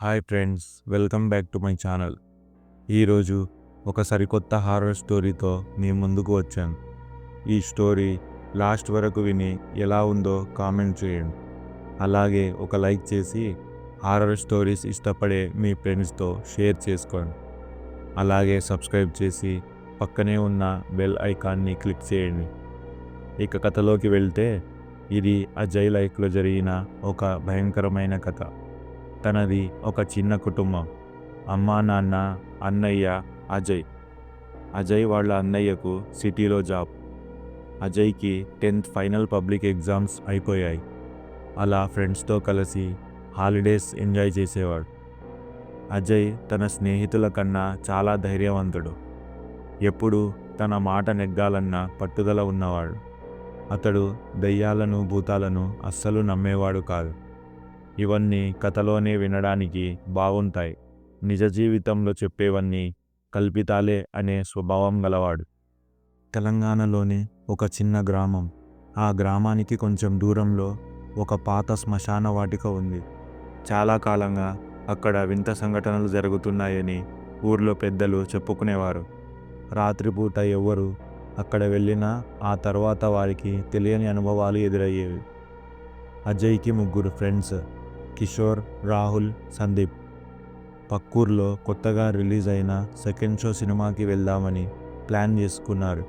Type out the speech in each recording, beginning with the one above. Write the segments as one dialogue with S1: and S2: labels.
S1: Hi friends welcome back to my channel. ఈరోజు ఒక సరికొత్త హారర్ స్టోరీతో మీ ముందుకు వచ్చాను. ఈ స్టోరీ లాస్ట్ వరకు విని ఎలా ఉందో కామెంట్ చేయండి. అలాగే ఒక లైక్ చేసి హారర్ స్టోరీస్ ఇష్టపడే మీ ఫ్రెండ్స్తో షేర్ చేసుకోండి. అలాగే సబ్స్క్రైబ్ చేసి పక్కనే ఉన్న బెల్ ఐకాన్ని క్లిక్ చేయండి. ఇక కథలోకి వెళ్తే ఇది అజయ్ లైఫ్లో జరిగిన ఒక భయంకరమైన కథ. తనది ఒక చిన్న కుటుంబం. అమ్మా నాన్న అన్నయ్య అజయ్. అజయ్ వాళ్ళ అన్నయ్యకు సిటీలో జాబ్. అజయ్కి టెన్త్ ఫైనల్ పబ్లిక్ ఎగ్జామ్స్ అయిపోయాయి. అలా ఫ్రెండ్స్తో కలిసి హాలిడేస్ ఎంజాయ్ చేసేవాడు. అజయ్ తన స్నేహితుల కన్నా చాలా ధైర్యవంతుడు. ఎప్పుడు తన మాట నెగ్గాలన్న పట్టుదల ఉన్నవాడు. అతడు దయ్యాలను భూతాలను అస్సలు నమ్మేవాడు కాదు. ఇవన్నీ కథలోనే వినడానికి బాగుంటాయి నిజ జీవితంలో చెప్పేవన్నీ కల్పితాలే అనే స్వభావం గలవాడు. తెలంగాణలోని ఒక చిన్న గ్రామం. ఆ గ్రామానికి కొంచెం దూరంలో ఒక పాత శ్మశాన వాటిక ఉంది. చాలా కాలంగా అక్కడ వింత సంఘటనలు జరుగుతున్నాయని ఊర్లో పెద్దలు చెప్పుకునేవారు. రాత్రిపూట ఎవ్వరు అక్కడ వెళ్ళినా ఆ తర్వాత వారికి తెలియని అనుభవాలు ఎదురయ్యేవి. అజయ్కి ముగ్గురు ఫ్రెండ్స్. కిషోర్ రాహుల్ సందీప్. పక్కూర్లో కొత్తగా రిలీజ్ అయిన సెకండ్ షో సినిమాకి వెళ్దామని ప్లాన్ చేసుకున్నారు.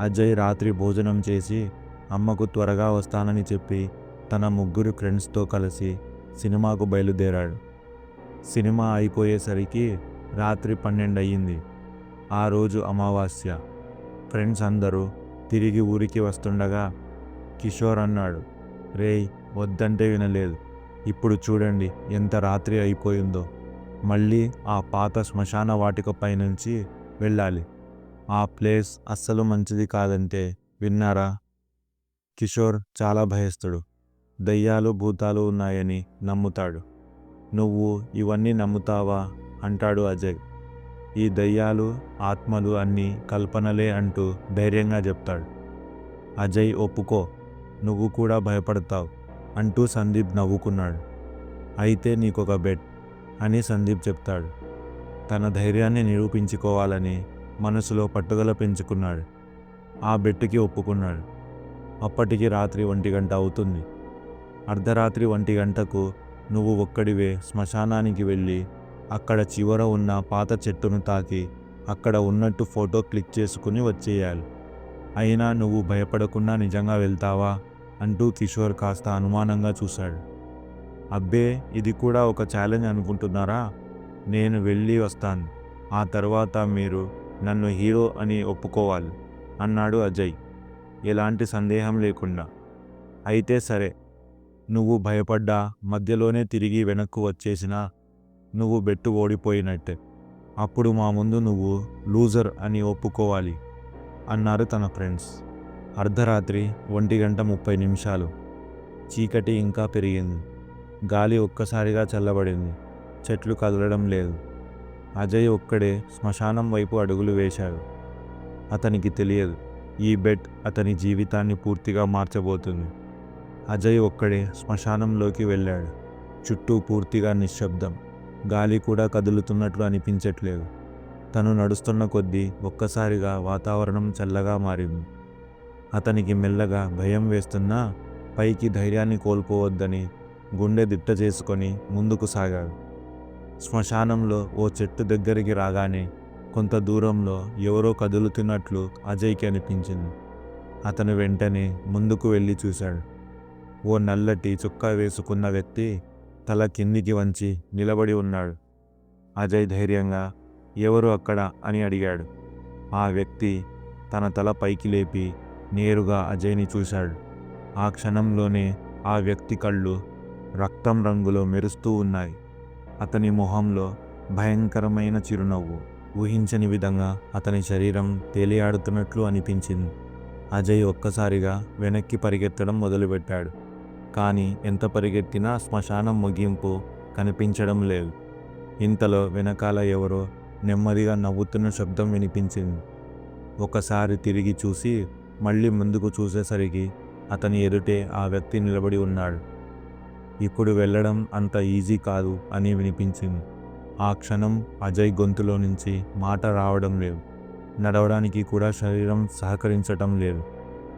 S1: అజయ్ రాత్రి భోజనం చేసి అమ్మకు త్వరగా వస్తానని చెప్పి తన ముగ్గురు ఫ్రెండ్స్తో కలిసి సినిమాకు బయలుదేరాడు. సినిమా అయిపోయేసరికి రాత్రి పన్నెండు అయ్యింది ఆ రోజు అమావాస్య. ఫ్రెండ్స్ అందరూ తిరిగి ఊరికి వస్తుండగా కిషోర్ అన్నాడు రేయ్ వద్దంటే వినలేదు. ఇప్పుడు చూడండి ఎంత రాత్రి అయిపోయిందో. మళ్ళీ ఆ పాత శ్మశాన వాటికపై నుంచి వెళ్ళాలి. ఆ ప్లేస్ అస్సలు మంచిది కాదంటే విన్నారా? కిషోర్ చాలా భయస్తుడు దయ్యాలు భూతాలు ఉన్నాయని నమ్ముతాడు. నువ్వు ఇవన్నీ నమ్ముతావా? అంటాడు అజయ్. ఈ దయ్యాలు ఆత్మలు అన్నీ కల్పనలే అంటూ ధైర్యంగా చెప్తాడు. అజయ్ ఒప్పుకో. నువ్వు కూడా భయపడతావు. అంటూ సందీప్ నవ్వుకున్నాడు. అయితే నీకొక బెట్ అని సందీప్ చెప్తాడు. తన ధైర్యాన్ని నిరూపించుకోవాలని మనసులో పట్టుదల పెంచుకున్నాడు. ఆ బెట్టుకి ఒప్పుకున్నాడు. అప్పటికి రాత్రి ఒంటి గంట అవుతుంది. అర్ధరాత్రి ఒంటి గంటకు నువ్వు ఒక్కడివే శ్మశానానికి వెళ్ళి అక్కడ చివర ఉన్న పాత చెట్టును తాకి అక్కడ ఉన్నట్టు ఫోటో క్లిక్ చేసుకుని వచ్చేయాలి. అయినా నువ్వు భయపడకుండా నిజంగా వెళ్తావా? అంటూ కిషోర్ కాస్త అనుమానంగా చూశాడు. అబ్బే ఇది కూడా ఒక ఛాలెంజ్ అనుకుంటున్నారా? నేను వెళ్ళి వస్తాను. ఆ తర్వాత మీరు నన్ను హీరో అని ఒప్పుకోవాలి అన్నాడు అజయ్. ఎలాంటి సందేహం లేకుండా. అయితే సరే. నువ్వు భయపడ్డా మధ్యలోనే తిరిగి వెనక్కు వచ్చేసినా నువ్వు బెట్టు ఓడిపోయినట్టే. అప్పుడు మా ముందు నువ్వు లూజర్ అని ఒప్పుకోవాలి అన్నారు తన ఫ్రెండ్స్ అర్ధరాత్రి ఒంటి గంట ముప్పై నిమిషాలు. చీకటి ఇంకా పెరిగింది. గాలి ఒక్కసారిగా చల్లబడింది. చెట్లు కదలడం లేదు. అజయ్ ఒక్కడే శ్మశానం వైపు అడుగులు వేశాడు. అతనికి తెలియదు. ఈ బెట్ అతని జీవితాన్ని పూర్తిగా మార్చబోతుంది. అజయ్ ఒక్కడే శ్మశానంలోకి వెళ్ళాడు. చుట్టూ పూర్తిగా నిశ్శబ్దం. గాలి కూడా కదులుతున్నట్లు అనిపించట్లేదు. తను నడుస్తున్న కొద్దీ ఒక్కసారిగా వాతావరణం చల్లగా మారింది. అతనికి మెల్లగా భయం వేస్తున్నా పైకి ధైర్యాన్ని కోల్పోవద్దని గుండె దిట్ట చేసుకొని ముందుకు సాగాడు. శ్మశానంలో ఓ చెట్టు దగ్గరికి రాగానే కొంత దూరంలో ఎవరో కదులుతున్నట్లు అజయ్కి అనిపించింది. అతను వెంటనే ముందుకు వెళ్ళి చూశాడు. ఓ నల్లటి చుక్క వేసుకున్న వ్యక్తి తల కిందికి వంచి నిలబడి ఉన్నాడు. అజయ్ ధైర్యంగా ఎవరు అక్కడ? అని అడిగాడు. ఆ వ్యక్తి తన తల పైకి లేపి నేరుగా అజయ్ని చూశాడు. ఆ క్షణంలోనే ఆ వ్యక్తి కళ్ళు రక్తం రంగులో మెరుస్తూ ఉన్నాయి. అతని మొహంలో భయంకరమైన చిరునవ్వు ఊహించని విధంగా అతని శరీరం తేలియాడుతున్నట్లు అనిపించింది. అజయ్ ఒక్కసారిగా వెనక్కి పరిగెత్తడం మొదలుపెట్టాడు. కానీ ఎంత పరిగెత్తినా శ్మశానం ముగింపు కనిపించడం లేదు. ఇంతలో వెనకాల ఎవరో నెమ్మదిగా నవ్వుతున్న శబ్దం వినిపించింది. ఒకసారి తిరిగి చూసి మళ్ళీ ముందుకు చూసేసరికి అతని ఎదుటే ఆ వ్యక్తి నిలబడి ఉన్నాడు. ఇప్పుడు వెళ్ళడం అంత ఈజీ కాదు అని వినిపించింది. ఆ క్షణం అజయ్ గొంతులో నుంచి మాట రావడం లేదు. నడవడానికి కూడా శరీరం సహకరించటం లేదు.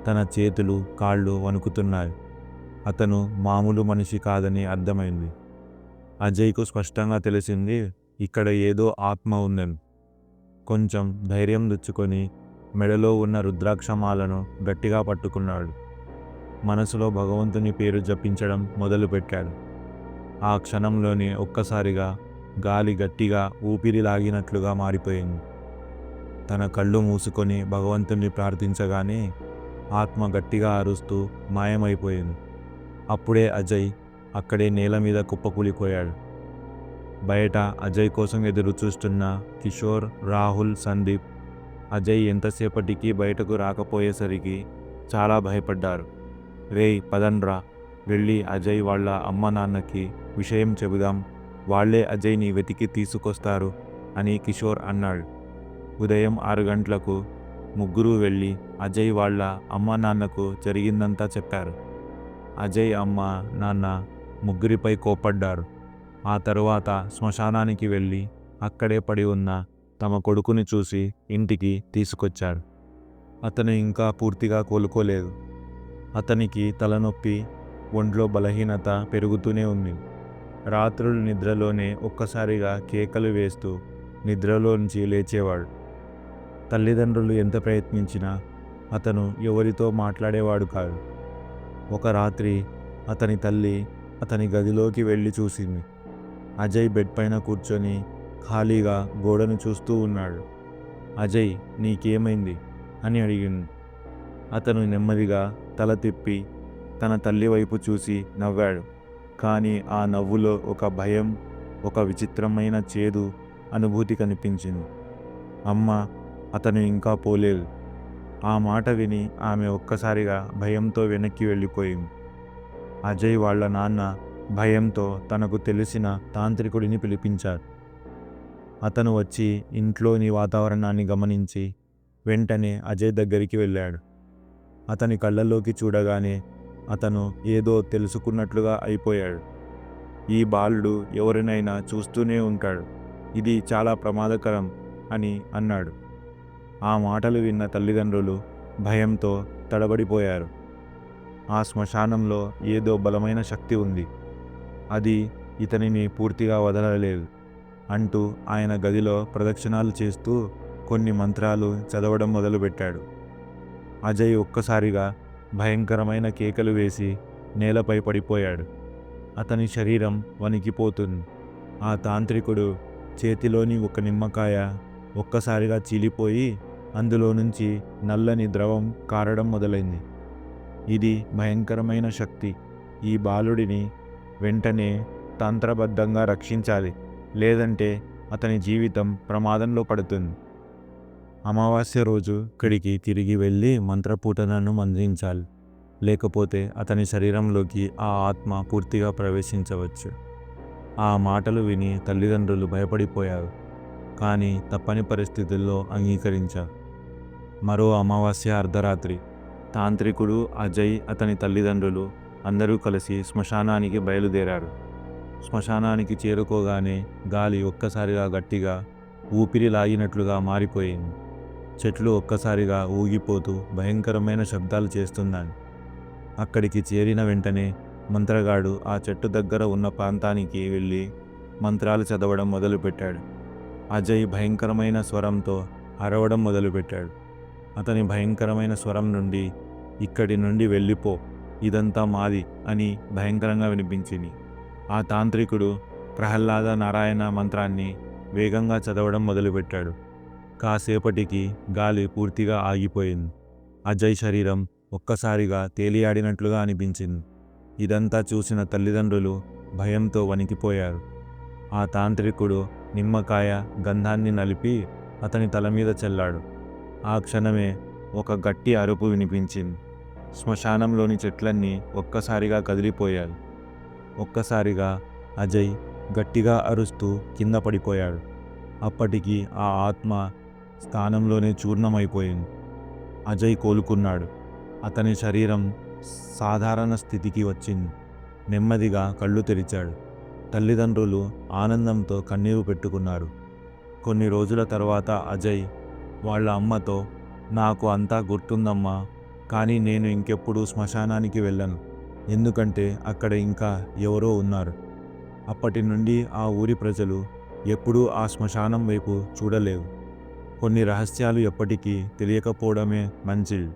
S1: తన చేతులు కాళ్ళు వణుకుతున్నాయి. అతను మామూలు మనిషి కాదని అర్థమైంది. అజయ్కు స్పష్టంగా తెలిసింది ఇక్కడ ఏదో ఆత్మ ఉందని. కొంచెం ధైర్యం తెచ్చుకొని మెడలో ఉన్న రుద్రాక్షమాలను గట్టిగా పట్టుకున్నాడు. మనసులో భగవంతుని పేరు జపించడం మొదలుపెట్టాడు. ఆ క్షణంలోనే ఒక్కసారిగా గాలి గట్టిగా ఊపిరి లాగినట్లుగా మారిపోయింది. తన కళ్ళు మూసుకొని భగవంతుని ప్రార్థించగానే ఆత్మ గట్టిగా అరుస్తూ మాయమైపోయింది. అప్పుడే అజయ్ అక్కడే నేల మీద కుప్పకూలిపోయాడు. బయట అజయ్ కోసం ఎదురు చూస్తున్న కిషోర్ రాహుల్ సందీప్ అజయ్ ఎంతసేపటికి బయటకు రాకపోయేసరికి చాలా భయపడ్డారు. రే. పదండ్రా వెళ్ళి అజయ్ వాళ్ళ అమ్మ నాన్నకి విషయం చెబుదాం. వాళ్ళే అజయ్ని వెతికి తీసుకొస్తారు అని కిషోర్ అన్నాడు. ఉదయం ఆరు గంటలకు ముగ్గురు వెళ్ళి అజయ్ వాళ్ళ అమ్మ నాన్నకు జరిగిందంతా చెప్పారు. అజయ్ అమ్మ నాన్న ముగ్గురిపై కోపడ్డారు ఆ తరువాత శ్మశానానికి వెళ్ళి అక్కడే పడి ఉన్న తమ కొడుకుని చూసి ఇంటికి తీసుకొచ్చాడు. అతను ఇంకా పూర్తిగా కోలుకోలేదు. అతనికి తలనొప్పి ఒంట్లో బలహీనత పెరుగుతూనే ఉంది. రాత్రులు నిద్రలోనే ఒక్కసారిగా కేకలు వేస్తూ నిద్రలోంచి లేచేవాడు. తల్లిదండ్రులు ఎంత ప్రయత్నించినా అతను ఎవరితో మాట్లాడేవాడు కాదు. ఒక రాత్రి అతని తల్లి అతని గదిలోకి వెళ్ళి చూసింది. అజయ్ బెడ్ పైన కూర్చొని ఖాళీగా గోడను చూస్తూ ఉన్నాడు. అజయ్ నీకేమైంది? అని అడిగింది. అతను నెమ్మదిగా తల తిప్పి తన తల్లి వైపు చూసి నవ్వాడు. కానీ ఆ నవ్వులో ఒక భయం ఒక విచిత్రమైన చేదు అనుభూతి కనిపించింది. అమ్మ అతను ఇంకా పోలేదు. ఆ మాట విని ఆమె ఒక్కసారిగా భయంతో వెనక్కి వెళ్ళిపోయింది. అజయ్ వాళ్ళ నాన్న భయంతో తనకు తెలిసిన తాంత్రికుడిని పిలిపించారు. అతను వచ్చి ఇంట్లోని వాతావరణాన్ని గమనించి వెంటనే అజయ్ దగ్గరికి వెళ్ళాడు. అతని కళ్ళల్లోకి చూడగానే అతను ఏదో తెలుసుకున్నట్లుగా అయిపోయాడు. ఈ బాలుడు ఎవరినైనా చూస్తూనే ఉంటాడు. ఇది చాలా ప్రమాదకరం అని అన్నాడు. ఆ మాటలు విన్న తల్లిదండ్రులు భయంతో తడబడిపోయారు. ఆ శ్మశానంలో ఏదో బలమైన శక్తి ఉంది. అది ఇతనిని పూర్తిగా వదలలేదు. అంటూ ఆయన గదిలో ప్రదక్షిణాలు చేస్తూ కొన్ని మంత్రాలు చదవడం మొదలుపెట్టాడు. అజయ్ ఒక్కసారిగా భయంకరమైన కేకలు వేసి నేలపై పడిపోయాడు. అతని శరీరం వణికిపోతుంది. ఆ తాంత్రికుడు చేతిలోని ఒక నిమ్మకాయ ఒక్కసారిగా చీలిపోయి అందులో నుంచి నల్లని ద్రవం కారడం మొదలైంది. ఇది భయంకరమైన శక్తి. ఈ బాలుడిని వెంటనే తంత్రబద్ధంగా రక్షించాలి. లేదంటే అతని జీవితం ప్రమాదంలో పడుతుంది. అమావాస్య రోజు ఇక్కడికి తిరిగి వెళ్ళి మంత్రపూటనను మందించాలి లేకపోతే అతని శరీరంలోకి ఆ ఆత్మ పూర్తిగా ప్రవేశించవచ్చు. ఆ మాటలు విని తల్లిదండ్రులు భయపడిపోయారు. కానీ తప్పని పరిస్థితుల్లో అంగీకరించారు. మరో అమావాస్య అర్ధరాత్రి. తాంత్రికుడు అజయ్ అతని తల్లిదండ్రులు అందరూ కలిసి శ్మశానానికి బయలుదేరారు. శ్మశానానికి చేరుకోగానే గాలి ఒక్కసారిగా గట్టిగా ఊపిరి లాగినట్లుగా మారిపోయింది. చెట్లు ఒక్కసారిగా ఊగిపోతూ భయంకరమైన శబ్దాలు చేస్తున్నాయి. అక్కడికి చేరిన వెంటనే మంత్రగాడు ఆ చెట్టు దగ్గర ఉన్న ప్రాంతానికి వెళ్ళి మంత్రాలు చదవడం మొదలుపెట్టాడు. అజయ్ భయంకరమైన స్వరంతో అరవడం మొదలుపెట్టాడు. అతని భయంకరమైన స్వరం నుండి ఇక్కడి నుండి వెళ్ళిపో ఇదంతా మాది అని భయంకరంగా వినిపించింది. ఆ తాంత్రికుడు ప్రహ్లాద నారాయణ మంత్రాన్ని వేగంగా చదవడం మొదలుపెట్టాడు. కాసేపటికి గాలి పూర్తిగా ఆగిపోయింది. అజయ్ శరీరం ఒక్కసారిగా తేలియాడినట్లుగా అనిపించింది. ఇదంతా చూసిన తల్లిదండ్రులు భయంతో వణికిపోయారు. ఆ తాంత్రికుడు నిమ్మకాయ గంధాన్ని నలిపి అతని తల మీద చల్లాడు. ఆ క్షణమే ఒక గట్టి అరుపు వినిపించింది. శ్మశానంలోని చెట్లన్నీ ఒక్కసారిగా కదిలిపోయాయి. ఒక్కసారిగా అజయ్ గట్టిగా అరుస్తూ కింద పడిపోయాడు. అప్పటికి ఆ ఆత్మ స్థానంలోనే చూర్ణమైపోయింది. అజయ్ కోలుకున్నాడు. అతని శరీరం సాధారణ స్థితికి వచ్చింది. నెమ్మదిగా కళ్ళు తెరిచాడు. తల్లిదండ్రులు ఆనందంతో కన్నీరు పెట్టుకున్నారు. కొన్ని రోజుల తర్వాత అజయ్ వాళ్ళ అమ్మతో నాకు అంతా గుర్తుందమ్మా కానీ నేను ఇంకెప్పుడు శ్మశానానికి వెళ్ళను. ఎందుకంటే అక్కడ ఇంకా ఎవరో ఉన్నారు. అప్పటి నుండి ఆ ఊరి ప్రజలు ఎప్పుడూ ఆ శ్మశానం వైపు చూడలేవు. కొన్ని రహస్యాలు ఎప్పటికీ తెలియకపోవడమే మంచిది.